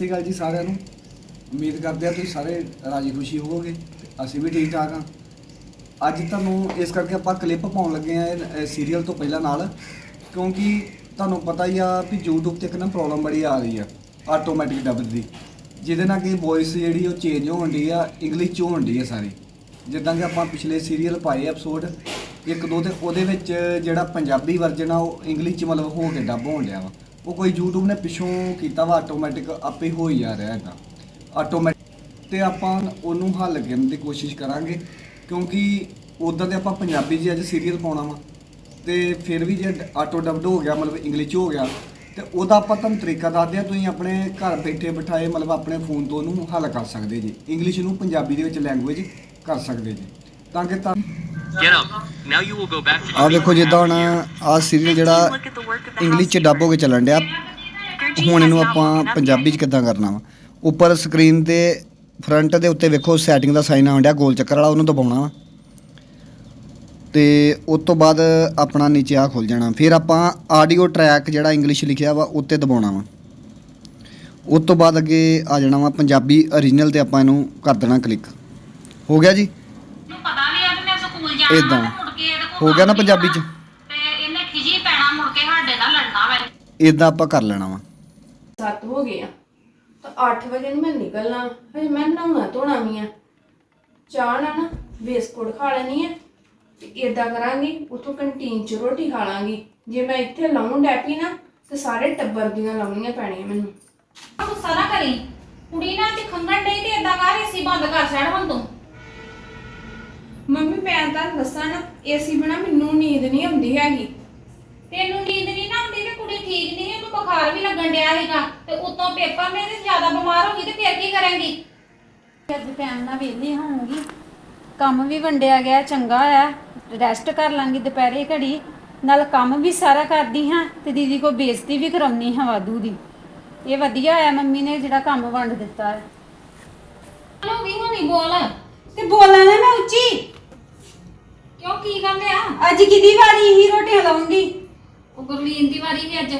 ਸ਼੍ਰੀ ਅਕਾਲ ਜੀ ਸਾਰਿਆਂ ਨੂੰ। ਉਮੀਦ ਕਰਦੇ ਆ ਤੁਸੀਂ ਸਾਰੇ ਰਾਜੀ ਖੁਸ਼ੀ ਹੋਵੋਗੇ ਅਸੀਂ ਵੀ ਠੀਕ ਠਾਕ ਆ ਅੱਜ ਤੁਹਾਨੂੰ ਇਸ ਕਰਕੇ ਆਪਾਂ ਕਲਿੱਪ ਪਾਉਣ ਲੱਗੇ ਆ ਇਹ ਸੀਰੀਅਲ ਤੋਂ ਪਹਿਲਾਂ ਨਾਲ, ਕਿਉਂਕਿ ਤੁਹਾਨੂੰ ਪਤਾ ਹੀ ਆ ਵੀ YouTube ਤੇ ਇੱਕ ਨਾ ਪ੍ਰੋਬਲਮ ਬੜੀ ਆ ਰਹੀ ਆ ਆਟੋਮੈਟਿਕ ਡਬ ਦੀ। ਜਿਹਦੇ ਨਾਲ ਕਿ ਵੌਇਸ ਜਿਹੜੀ ਉਹ ਚੇਂਜ ਹੋਣ ਦੀ ਆ ਇੰਗਲਿਸ਼ ਚ ਹੋਣ ਦੀ ਆ ਸਾਰੀ। ਜਿੱਦਾਂ ਕਿ ਆਪਾਂ ਪਿਛਲੇ ਸੀਰੀਅਲ ਪਾਏ ਐਪੀਸੋਡ ਇੱਕ ਦੋ ਤੇ ਉਹਦੇ ਵਿੱਚ ਜਿਹੜਾ ਪੰਜਾਬੀ ਵਰਜਨ ਆ, ਉਹ ਇੰਗਲਿਸ਼ ਚ ਮਤਲਬ ਹੋ ਕੇ ਡੱਬ ਹੋਣ ਡਿਆ ਵਾ। ਉਹ ਕੋਈ YouTube ਨੇ ਪਿੱਛੋਂ ਕੀਤਾ ਵਾ ਆਟੋਮੈਟਿਕ ਆਪੇ ਹੋ ਹੀ ਜਾ ਰਿਹਾ ਹੈਗਾ ਆਟੋਮੈਟਿਕ ਤੇ ਆਪਾਂ ਉਹਨੂੰ ਹੱਲ ਕਰਨ ਦੀ ਕੋਸ਼ਿਸ਼ ਕਰਾਂਗੇ, ਕਿਉਂਕਿ ਉਦਾਂ ਤੇ ਆਪਾਂ ਪੰਜਾਬੀ 'ਚ ਅੱਜ ਸੀਰੀਅਲ ਪਾਉਣਾ ਵਾ। ਤੇ ਫਿਰ ਵੀ ਜੇ ਆਟੋ ਡਬਡ ਹੋ ਗਿਆ, ਮਤਲਬ ਇੰਗਲਿਸ਼ 'ਚ ਹੋ ਗਿਆ, ਤੇ ਉਹਦਾ ਆਪਾਂ ਤੁਹਾਨੂੰ ਤਰੀਕਾ ਦੱਸਦੇ ਆ ਤੁਸੀਂ ਆਪਣੇ ਘਰ ਬੈਠੇ ਬਿਠਾਏ, ਮਤਲਬ ਆਪਣੇ ਫੋਨ ਤੋਂ ਉਹਨੂੰ ਹੱਲ ਕਰ ਸਕਦੇ ਜੀ। ਇੰਗਲਿਸ਼ ਨੂੰ ਪੰਜਾਬੀ ਦੇ ਵਿੱਚ ਲੈਂਗੁਏਜ ਕਰ ਸਕਦੇ ਜੀ। ਤਾਂ ਕਿ ਤਾਂ Get up. Now you will go back to ਆ ਦੇਖੋ ਜਿੱਦਾਂ ਹੁਣ ਆ ਸੀਰੀਅਲ ਜਿਹੜਾ ਇੰਗਲਿਸ਼ 'ਚ ਡੱਬ ਹੋ ਕੇ ਚੱਲਣ ਡਿਆ। ਹੁਣ ਇਹਨੂੰ ਆਪਾਂ ਪੰਜਾਬੀ 'ਚ ਕਿੱਦਾਂ ਕਰਨਾ ਵਾ? ਉੱਪਰ ਸਕਰੀਨ ਤੇ ਫਰੰਟ ਦੇ ਉੱਤੇ ਵੇਖੋ ਸੈਟਿੰਗ ਦਾ ਸਾਈਨ ਆਉਣ ਡਿਆ, ਗੋਲ ਚੱਕਰ ਵਾਲਾ, ਉਹਨੂੰ ਦਬਾਉਣਾ ਵਾ। ਤੇ ਉਸ ਤੋਂ ਬਾਅਦ ਆਪਣਾ ਨੀਚੇ ਆ ਖੁੱਲ ਜਾਣਾ। ਫਿਰ ਆਪਾਂ ਆਡੀਓ ਟਰੈਕ ਜਿਹੜਾ ਇੰਗਲਿਸ਼ ਲਿਖਿਆ ਵਾ, ਉੱਤੇ ਦਬਾਉਣਾ ਵਾ। ਉਸ ਤੋਂ ਬਾਅਦ ਅੱਗੇ ਆ ਜਾਣਾ ਵਾ ਪੰਜਾਬੀ origignal ਤੇ ਆਪਾਂ ਇਹਨੂੰ ਕਰ ਦੇਣਾ ਕਲਿੱਕ ਹੋ ਗਿਆ ਜੀ? ਤੇ ਕੋਲ ਹੋ ਗਿਆ ਨਾ ਪੰਜਾਬੀ ਚ? ਤੇ ਇਹਨੇ ਖਿਜੀ ਪੈਣਾ ਮੁੜ ਕੇ ਸਾਡੇ ਨਾਲ ਲੜਨਾ ਵਾ। ਇਦਾਂ ਆਪਾਂ ਕਰ ਲੈਣਾ ਵਾ। ਸੱਤ ਹੋ ਗਏ ਆ। ਤਾਂ 8 ਵਜੇ ਨੂੰ ਮੈਂ ਨਿਕਲਣਾ। ਹਜੇ ਮੈਂ ਨਹਾਉਣਾ ਧੋਣਾ ਵੀ ਆ। ਚਾਹ ਨਾਲ ਨਾ ਬਿਸਕੁਟ ਖਾ ਲੈਣੀ ਆ। ਤੇ ਇਦਾਂ ਕਰਾਂਗੀ ਉਥੋਂ ਕੰਟੀਨ ਚ ਰੋਟੀ ਖਾ ਲਾਂਗੀ। ਜੇ ਮੈਂ ਇੱਥੇ ਲਾਉਂ ਡੈਪੀ ਨਾ ਤੇ ਸਾਰੇ ਟੱਬਰ ਦੀਆਂ ਲਾਉਣੀਆਂ ਪੈਣੀਆਂ ਮੈਨੂੰ। ਗੁੱਸਾ ਨਾ ਕਰੀ। ਕੁੜੀ ਨਾਲ ਚ ਖੰਗਣ ਡਈ ਤੇ ਏਦਾਂ ਕਰ ਏਸੀ ਬੰਦ ਕਰ ਛੱਡ ਹੁਣ ਤੂੰ। ਮੰਮੀ ਮੈਂ ਤਾਂ ਦੱਸਾਂ ਨਾ ਏਸੀ ਬਿਨਾ ਮੈਨੂੰ ਨੀਂਦ ਨਹੀਂ ਆਉਂਦੀ ਹੈਗੀ। ਤੈਨੂੰ ਨੀਂਦ ਨਹੀਂ ਨਾ ਆਉਂਦੀ ਤੇ ਕੁੜੀ ਠੀਕ ਨਹੀਂ ਉਹਨੂੰ ਬੁਖਾਰ ਵੀ ਲੱਗਣ ਡਿਆ ਹੈਗਾ ਤੇ ਉਤੋਂ ਪੇਪਰ ਤੇ ਜ਼ਿਆਦਾ ਬਿਮਾਰ ਹੋ ਗਈ ਤੇ ਫਿਰ ਕੀ ਕਰਾਂਗੀ? ਅੱਜ ਟਾਈਮ ਨਾਲ ਵਿਹਲੀ ਹੋਊਂਗੀ। ਕੰਮ ਵੀ ਵੰਡਿਆ ਗਿਆ ਚੰਗਾ ਆ। ਰੈਸਟ ਕਰ ਲਾਂਗੀ ਦੁਪਹਿਰੇ ਘੜੀ। ਨਾਲ ਕੰਮ ਵੀ ਸਾਰਾ ਕਰਦੀ ਹਾਂ ਤੇ ਦੀਦੀ ਕੋ ਬੇਇੱਜ਼ਤੀ ਵੀ ਕਰਾਉਣੀ ਹਾਂ ਵਾਧੂ ਦੀ। ਇਹ ਵਧੀਆ ਆ ਮੰਮੀ ਨੇ ਜਿਹੜਾ ਕੰਮ ਵੰਡ ਦਿੱਤਾ ਹੈ। ਹੋ ਗਈ ਹੁਣੀ ਬੋਲ। ਤੇ ਬੋਲਾਂ ਨਾ ਮੈਂ ਉੱਚੀ। ਕਿਉਂ ਕੀ ਗੱਲ ਆ? ਅੱਜ ਕਿਦੀ ਵਾਰੀ ਹੀ ਰੋਟੀਆਂ ਲਾਉਂਦੀ ਉਹ ਗੁਰਲੀਨ ਦੀ ਵਾਰੀ ਸੀ ਅੱਜ।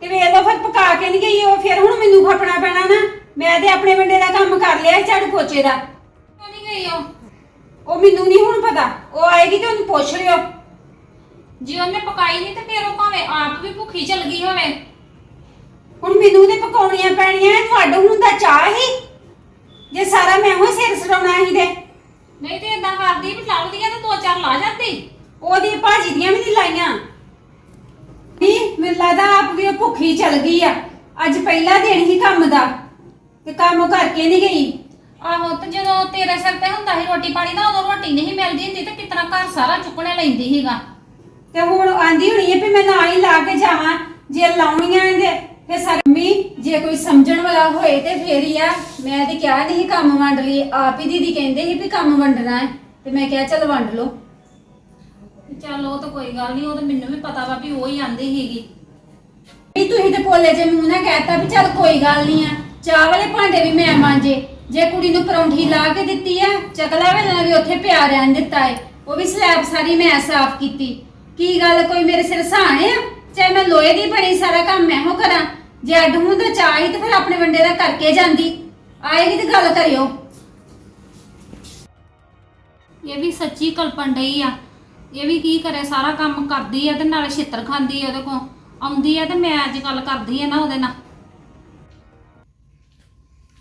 ਤੇ ਵੇਖ ਲਓ ਫਿਰ ਪਕਾ ਕੇ ਨਹੀਂ ਗਈ ਉਹ ਫਿਰ ਹੁਣ ਮੈਨੂੰ ਖਪਣਾ ਪੈਣਾ ਨਾ। ਮੈਂ ਤੇ ਆਪਣੇ ਵੰਡੇ ਦਾ ਕੰਮ ਕਰ ਲਿਆ ਝਾੜੂ ਪੋਚੇ ਦਾ। ਕਿਉਂ ਨਹੀਂ ਗਈ ਉਹ? ਉਹ ਮੈਨੂੰ ਨਹੀਂ ਹੁਣ ਪਤਾ। ਉਹ ਆਏਗੀ ਤੇ ਉਹਨੂੰ ਪੁੱਛ ਲਿਓ। ਜੇ ਉਹਨੇ ਪਕਾਈ ਨਹੀਂ ਤੇ ਫਿਰ ਉਹ ਭਾਵੇਂ ਆਪ ਵੀ ਭੁੱਖੀ ਚਲ ਗਈ ਹੋਵੇ। ਹੁਣ ਮੈਨੂੰ ਤੇ ਪਕਾਉਣੀਆਂ ਪੈਣੀਆਂ ਤੁਹਾਡਾ ਹੁੰਦਾ ਚਾਹ ਹੀ। ਜੇ ਸਾਰਾ ਮੈਂ ਉਹ ਸਿਰ ਸੜਾਉਣਾ ਹੀ ਦੇ ਨਹੀਂ ਤੇ ਇਦਾਂ ਕਰਦੀ ਵੀ ਲੱਭਦੀਆਂ ਤੇ ਦੋ ਚਾਰ ਲਾ ਜਾਂਦੀ। ਉਹਦੀ ਭਾਜੀ ਦੀਆਂ ਵੀ ਨਹੀਂ ਲਾਈਆਂ। ਨਹੀਂ ਮੈਨੂੰ ਲੱਗਦਾ ਆਪ ਵੀ ਉਹ ਭੁੱਖੀ ਚਲ ਗਈ ਆ। ਅੱਜ ਪਹਿਲਾ ਦਿਨ ਹੀ ਕੰਮ ਦਾ। ਤੇ ਕੰਮ ਕਰਕੇ ਨਹੀਂ ਗਈ। ਆਹੋ ਤੇ ਜਦੋਂ ਤੇਰੇ ਸਿਰ ਤੇ ਹੁੰਦਾ ਸੀ ਰੋਟੀ ਪਾਣੀ ਦਾ ਉਦੋਂ ਰੋਟੀ ਨਹੀਂ ਮਿਲਦੀ ਹੁੰਦੀ ਤੇ ਕਿਤਨਾ ਘਰ ਸਾਰਾ ਚੁੱਕਣੇ ਲੈਂਦੀ ਸੀਗਾ। ਤੇ ਹੁਣ ਆਂਦੀ ਹੋਣੀ ਹੈ ਵੀ ਮੈਂ ਨਾ ਹੀ ਲਾ ਕੇ ਜਾਵਾਂ। ਜੇ ਲਾਉਣੀਆਂ ਇਹਦੇ ਫੇ ਸਰਮੀ ਜੇ ਕੋਈ ਸਮਝਣ ਵਾਲਾ ਹੋਏ ਤੇ ਫੇਰ ਹੀ ਆ। ਮੈਂ ਤੇ ਕਿਹਾ ਨਹੀਂ ਕੰਮ ਵੰਡ ਲਈ। ਆਪ ਹੀ ਦੀਦੀ ਕਹਿੰਦੇ ਸੀ ਵੀ ਕੰਮ ਵੰਡਣਾ ਹੈ। ਤੇ ਮੈਂ ਕਿਹਾ ਚੱਲ ਵੰਡ ਲਓ। ਚੱਲ ਉਹ ਤਾਂ ਕੋਈ ਗੱਲ ਨਹੀਂ ਉਹ ਤਾਂ ਮੈਨੂੰ ਵੀ ਪਤਾ ਵਾ ਵੀ ਉਹ ਹੀ ਆਂਦੀ ਸੀਗੀ। ਵੀ ਤੁਸੀਂ ਤੇ ਭੋਲੇ ਜੇ ਮੂੰਹ ਨਾਲ ਕਹਿਤਾ ਵੀ ਚੱਲ ਕੋਈ ਗੱਲ ਨਹੀਂ ਆ। ਚਾਹ ਵਾਲੇ ਭਾਂਡੇ ਵੀ ਮੈਂ ਮਾਂਜੇ। ਜੇ ਕੁੜੀ ਨੂੰ ਪਰੌਂਠੀ ਲਾ ਕੇ ਦਿੱਤੀ ਆ ਚਕਲਾ ਵੇਲਣਾ ਵੀ ਉੱਥੇ ਪਿਆ ਰਹਿਣ ਦਿੱਤਾ ਏ। ਉਹ ਵੀ ਸਲੈਬ ਸਾਰੀ ਮੈਂ ਸਾਫ਼ ਕੀਤੀ। ਕੀ ਗੱਲ ਕੋਈ ਮੇਰੇ ਸਿਰ ਸਾਣੇ ਆ ਚਾਹੇ ਮੈਂ ਲੋਹੇ ਦੀ ਬਣੀ ਸਾਰਾ ਕੰਮ ਮੈਂ ਹੋ ਕਰਾਂ, ਜੇ ਅੱਡ ਮੂੰਹ ਦਾ ਚਾਹੀ ਤੇ ਫਿਰ ਆਪਣੇ ਵੰਡੇ ਦਾ ਕਰਕੇ ਜਾਂਦੀ। ਆਏਗੀ ਤੇ ਗੱਲ ਕਰਿਓ। ਇਹ ਵੀ ਸੱਚੀ ਕਲਪਣ ਡਈ ਆ। ਇਹ ਵੀ ਕੀ ਕਰੇ, ਸਾਰਾ ਕੰਮ ਕਰਦੀ ਆ ਤੇ ਨਾਲੇ ਛਿੱਤਰ ਖਾਂਦੀ ਆ ਉਹਦੇ ਕੋਲ। ਆਉਂਦੀ ਆ ਤੇ ਮੈਂ ਅੱਜ ਗੱਲ ਕਰਦੀ ਆ ਨਾ ਉਹਦੇ ਨਾਲ।